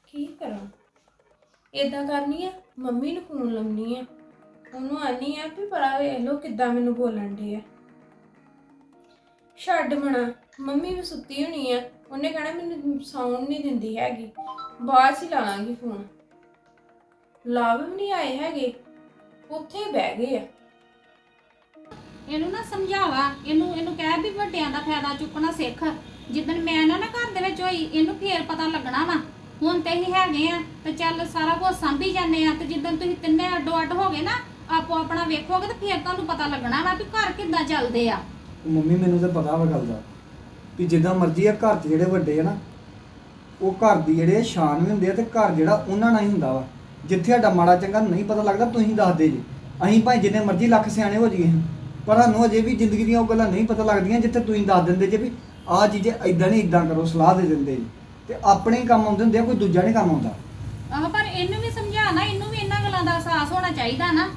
ਕੀ ਕਰਾਂ ਇਦਾਂ ਕਰਨੀ ਆ, ਮੰਮੀ ਨੂੰ ਫੋਨ ਲਾਉਣੀ ਆ। ਉਹਨੂੰ ਆਨੀ ਆ ਵੀ ਪਰਾ ਵੇਖ ਲੋ ਕਿੱਦਾਂ ਮੈਨੂੰ ਬੋਲਣ ਡੇ ਆ। ਛੱਡ ਮਣਾ ਮੰਮੀ ਵੀ ਸੁੱਤੀ ਹੋਣੀ ਆ, ਉਹਨੇ ਕਹਿਣਾ ਮੈਨੂੰ ਸਾਊਂਡ ਨਹੀਂ ਦਿੰਦੀ ਹੈਗੀ, ਬਾਅਦ 'ਚ ਹੀ ਲਾ ਫੋਨ। ਲਾਭ ਵੀ ਨਹੀਂ ਆਏ ਹੈਗੇ, ਉੱਥੇ ਬਹਿ ਗਏ ਆ। ਇਹਨੂੰ ਨਾ ਸਮਝਾਵਾ, ਇਹਨੂੰ ਇਹਨੂੰ ਕਹਿ ਵੀ ਵੱਡਿਆਂ ਦਾ ਫਾਇਦਾ ਚੁੱਕਣਾ ਸਿੱਖ। ਜਿੱਦਣ ਮੈਂ ਨਾ ਨਾ ਘਰ ਦੇ ਵਿੱਚ ਹੋਈ, ਇਹਨੂੰ ਫੇਰ ਪਤਾ ਲੱਗਣਾ ਵਾ। ਹੁਣ ਤੇ ਹੀ ਹੈਗੇ ਆ ਤੇ ਚੱਲ ਸਾਰਾ ਕੁਝ ਸਾਂਭੀ ਜਾਂਦੇ ਆ ਤੇ ਜਿੱਦਣ ਤੁਸੀਂ ਤਿੰਨੇ ਅੱਡੋ ਅੱਡ ਹੋ ਨਾ, ਆਪੋ ਆਪਣਾ ਵੇਖੋਗੇ ਤੇ ਫੇਰ ਤੁਹਾਨੂੰ ਪਤਾ ਲੱਗਣਾ ਵਾ ਵੀ ਘਰ ਕਿੱਦਾਂ ਚੱਲਦੇ ਆ। ਮੰਮੀ, ਮੈਨੂੰ ਤਾਂ ਪਤਾ ਵਾ ਗੱਲ ਦਾ ਵੀ ਜਿੱਦਾਂ ਮਰਜ਼ੀ ਆ ਘਰ 'ਚ ਜਿਹੜੇ ਵੱਡੇ ਆ ਨਾ, ਉਹ ਘਰ ਦੀ ਜਿਹੜੇ ਸ਼ਾਨ ਵੀ ਹੁੰਦੇ ਆ ਤੇ ਘਰ ਜਿਹੜਾ ਉਹਨਾਂ ਨਾਲ ਹੀ ਹੁੰਦਾ ਵਾ। ਜਿੱਥੇ ਸਾਡਾ ਮਾੜਾ ਚੰਗਾ ਨਹੀਂ ਪਤਾ ਲੱਗਦਾ, ਤੁਸੀਂ ਦੱਸਦੇ ਜੀ। ਅਸੀਂ ਭਾਵੇਂ ਜਿੰਨੇ ਮਰਜ਼ੀ ਲੱਖ ਸਿਆਣੇ ਹੋ ਜਾਈਏ, ਪਰ ਸਾਨੂੰ ਅਜੇ ਵੀ ਜ਼ਿੰਦਗੀ ਦੀਆਂ ਉਹ ਗੱਲਾਂ ਨਹੀਂ ਪਤਾ ਲੱਗਦੀਆਂ ਜਿੱਥੇ ਤੁਸੀਂ ਦੱਸ ਦਿੰਦੇ ਜੇ ਵੀ ਆਹ ਚੀਜ਼ ਇਦਾਂ ਨਹੀਂ, ਇਦਾਂ ਕਰੋ, ਸਲਾਹ ਦੇ ਦਿੰਦੇ ਜੀ। ਤੇ ਆਪਣੇ ਹੀ ਕੰਮ ਆਉਂਦੇ ਹੁੰਦੇ ਆ ਕੋਈ ਦੂਜਾ ਨਹੀਂ ਕੰਮ ਆਉਂਦਾ। ਆਹ ਪਰ ਇਹਨੂੰ ਵੀ ਸਮਝਾਣਾ ਇਹਨੂੰ ਵੀ ਇਹਨਾਂ ਗੱਲਾਂ ਦਾ ਅਹਿਸਾਸ ਹੋਣਾ ਚਾਹੀਦਾ ਨਾ।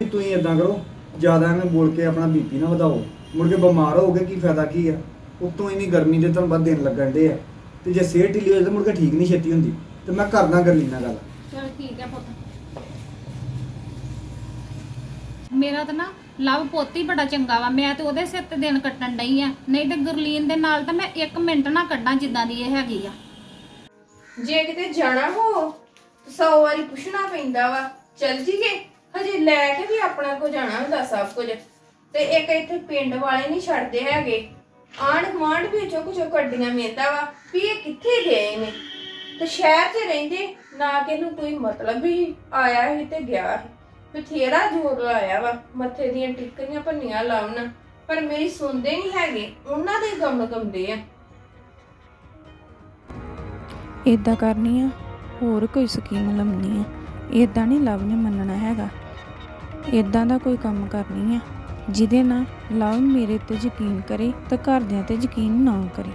ਵੀ ਤੁਸੀਂ ਇਦਾਂ ਕਰੋ ਜ਼ਿਆਦਾ ਐਵੇਂ ਬੋਲ ਕੇ ਆਪਣਾ ਬੀਪੀ ਨਾ ਵਧਾਓ। ਮੁੜ ਕੇ ਬਿਮਾਰ ਹੋਗੇ ਕੀ ਫਾਇਦਾ ਕੀ ਆ? ਉਤੋਂ ਇੰਨੀ ਗਰਮੀ ਦੇ ਤੁਹਾਨੂੰ ਵੱਧ ਦਿਨ ਲੱਗਣ ਦੇ ਆ। ਤੇ ਜੇ ਸਿਹਤ ਢਿੱਲੀ ਹੋ ਤਾਂ ਮੁੜ ਕੇ ਠੀਕ ਨਹੀਂ ਛੇਤੀ ਹੁੰਦੀ। ਤੇ ਮੈਂ ਕਰਦਾ ਗਰਲੀ ਨਾਲ। ਗੱਲ ਚਲ ਠੀਕ ਹੈ ਪੁੱਤ। ਮੇਰਾ ਤਾਂ ਨਾ ਲਵ ਪੋਤੀ ਬੜਾ ਚੰਗਾ ਵਾ, ਮੈਂ ਤੇ ਉਹਦੇ ਸਿਰ ਤੇ ਦਿਨ ਕੱਟਣ ਡਈ ਆ। ਨਹੀਂ ਤੇ ਗੁਰਲੀਨ ਦੇ ਨਾਲ ਤਾਂ ਮੈਂ 1 ਮਿੰਟ ਨਾ ਕੱਢਾਂ ਜਿੱਦਾਂ ਦੀ ਇਹ ਹੈਗੀ ਆ। ਜੇ ਕਿਤੇ ਜਾਣਾ ਹੋ, ਤਾਂ ਸੌ ਵਾਰੀ ਪੁੱਛਣਾ ਪੈਂਦਾ ਵਾ, ਚੱਲ ਜੀਗੇ ਹਜੇ ਲੈ ਕੇ ਵੀ ਆਪਣਾ ਕੋ ਜਾਣਾ ਹੁੰਦਾ ਸਭ ਕੁਝ। ਤੇ ਇੱਕ ਇੱਥੇ ਪਿੰਡ ਵਾਲੇ ਨਹੀਂ ਛੱਡਦੇ ਹੈਗੇ। ਆਂਢ ਗੁਆਂਢ ਵੀ ਚੁੱਕ ਚੁੱਕ ਕੱਡੀਆਂ ਮੇਂਦਾ ਵਾ, ਵੀ ਇਹ ਕਿੱਥੇ ਗਏ ਨੇ। ਤੇ ਸ਼ਹਿਰ 'ਚ ਰਹਿੰਦੇ, ਨਾ ਕਿ ਇਹਨੂੰ ਕੋਈ ਮਤਲਬ ਵੀ ਆਇਆ ਸੀ ਤੇ ਗਿਆ ਸੀ ਬਥੇਰਾ ਜ਼ੋਰ ਲਾਇਆ ਵਾ, ਮੱਥੇ ਦੀਆਂ ਟਿੱਕਰੀਆਂ ਭੰਨੀਆਂ ਲਾਉਣ। ਪਰ ਮੇਰੀ ਸੁਣਦੇ ਨਹੀਂ ਹੈਗੇ, ਉਹਨਾਂ ਦੇ ਗਮ ਗਮਦੇ ਆ। ਇਦਾਂ ਕਰਨੀ ਆ, ਹੋਰ ਕੋਈ ਸਕੀਮ ਲੰਮਣੀ ਆ। ਇਦਾਂ ਨਹੀਂ ਲਵ ਨੇ ਮੰਨਣਾ ਹੈਗਾ। ਇਦਾਂ ਦਾ ਕੋਈ ਕੰਮ ਕਰਨੀ ਆ। ਜਿਹਦੇ ਨਾਲ ਲਵ ਮੇਰੇ ਤੇ ਯਕੀਨ ਕਰੇ ਤੇ ਘਰਦਿਆਂ ਤੇ ਯਕੀਨ ਨਾ ਕਰੇ।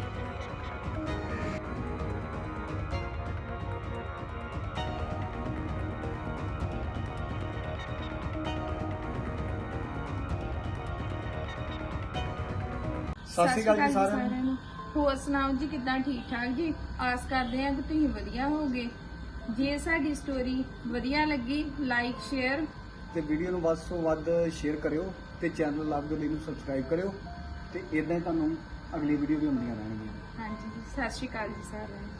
ਸਤਿ ਸ਼੍ਰੀ ਅਕਾਲ ਜੀ ਸਾਰਿਆਂ ਨੂੰ। ਹੋਰ ਸੁਣਾਓ ਜੀ ਕਿਦਾਂ ਠੀਕ ਠਾਕ ਜੀ? ਆਸ ਕਰਦੇ ਹਾਂ ਕਿ ਤੁਸੀਂ ਵਧੀਆ ਹੋਗੇ ਜੇ ਸਾਡੀ ਸਟੋਰੀ ਵਧੀਆ ਲੱਗੀ ਲਾਈਕ ਸ਼ੇਅਰ ਤੇ ਵੀਡੀਓ ਨੂੰ ਵੱਧ ਤੋਂ ਵੱਧ ਸ਼ੇਅਰ ਕਰਿਓ ਤੇ ਚੈਨਲ ਲਵ ਗੁਰਲੀ ਨੂੰ ਸਬਸਕ੍ਰਾਈਬ ਕਰਿਓ ਤੇ ਇਦਾਂ ਹੀ ਤੁਹਾਨੂੰ ਅਗਲੀ ਵੀਡੀਓ ਵੀ ਹੁੰਦੀਆਂ ਰਹਿਣਗੀਆਂ। ਹਾਂਜੀ ਸਤਿ ਸ਼੍ਰੀ ਅਕਾਲ ਜੀ ਸਾਰਿਆਂ ਨੂੰ।